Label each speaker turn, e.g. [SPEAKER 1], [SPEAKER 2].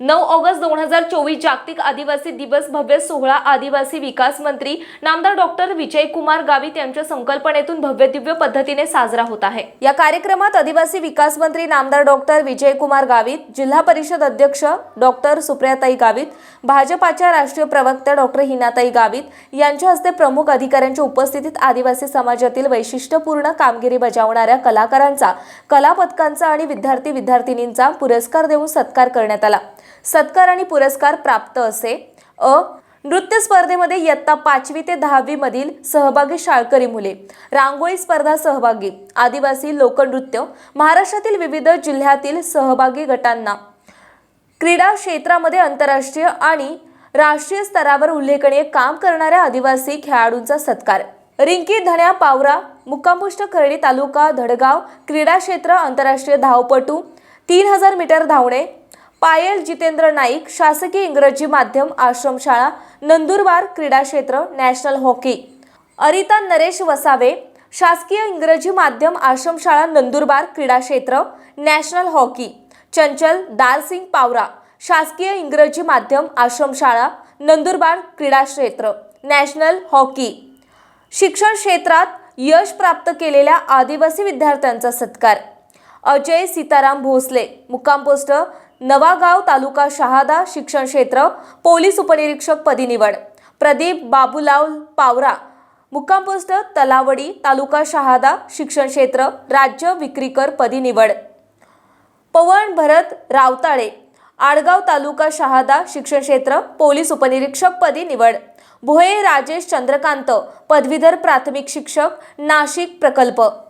[SPEAKER 1] नऊ ऑगस्ट दोन हजार चोवीस जागतिक आदिवासी दिवस भव्य सोहळा आदिवासी विकास मंत्री नामदार डॉक्टर विजयकुमार गावित यांच्या संकल्पनेतून भव्य दिव्य पद्धतीने साजरा होत आहे. या कार्यक्रमात आदिवासी विकास मंत्री नामदार डॉक्टर विजयकुमार गावित जिल्हा परिषद अध्यक्ष डॉक्टर सुप्रियाताई गावित भाजपाच्या राष्ट्रीय प्रवक्त्या डॉक्टर हिनाताई गावित यांच्या हस्ते प्रमुख अधिकाऱ्यांच्या उपस्थितीत आदिवासी समाजातील वैशिष्ट्यपूर्ण कामगिरी बजावणाऱ्या कलाकारांचा कला पथकांचा आणि विद्यार्थी विद्यार्थिनींचा पुरस्कार देऊन सत्कार करण्यात आला. सत्कार आणि पुरस्कार प्राप्त असे. अ. नृत्य स्पर्धेमध्ये इयत्ता पाचवी ते दहावीमधील सहभागी शाळकरी मुले. रांगोळी स्पर्धा सहभागी. आदिवासी लोकनृत्य. महाराष्ट्रातील विविध जिल्ह्यातील सहभागी गटांना. क्रीडा क्षेत्रामध्ये आंतरराष्ट्रीय आणि राष्ट्रीय स्तरावर उल्लेखनीय काम करणाऱ्या आदिवासी खेळाडूंचा सत्कार. रिंकी धण्या पावरा मुक्कामपुष्ट खर्डी तालुका धडगाव क्रीडा क्षेत्र आंतरराष्ट्रीय धावपटू तीन हजार मीटर धावणे पायल जितेंद्र नाईक शासकीय इंग्रजी माध्यम आश्रमशाळा नंदुरबार क्रीडा क्षेत्र नॅशनल हॉकी. अरिता नरेश वसावे शासकीय इंग्रजी माध्यम आश्रमशाळा नंदुरबार क्रीडा क्षेत्र नॅशनल हॉकी. चंचल दारसिंग पावरा शासकीय इंग्रजी माध्यम आश्रमशाळा नंदुरबार क्रीडा क्षेत्र नॅशनल हॉकी. शिक्षण क्षेत्रात यश प्राप्त केलेल्या आदिवासी विद्यार्थ्यांचा सत्कार. अजय सीताराम भोसले मुक्काम पोस्ट नवागाव तालुका शहादा शिक्षण क्षेत्र पोलीस उपनिरीक्षक पदी निवड प्रदीप बाबूलाव पावरा मुक्काम पोस्ट तलावडी तालुका शहादा शिक्षण क्षेत्र राज्य विक्रीकर पदी निवड. पवन भरत रावताळे आडगाव तालुका शहादा शिक्षण क्षेत्र पोलीस उपनिरीक्षक पदी निवड भोये राजेश चंद्रकांत पदवीधर प्राथमिक शिक्षक नाशिक प्रकल्प.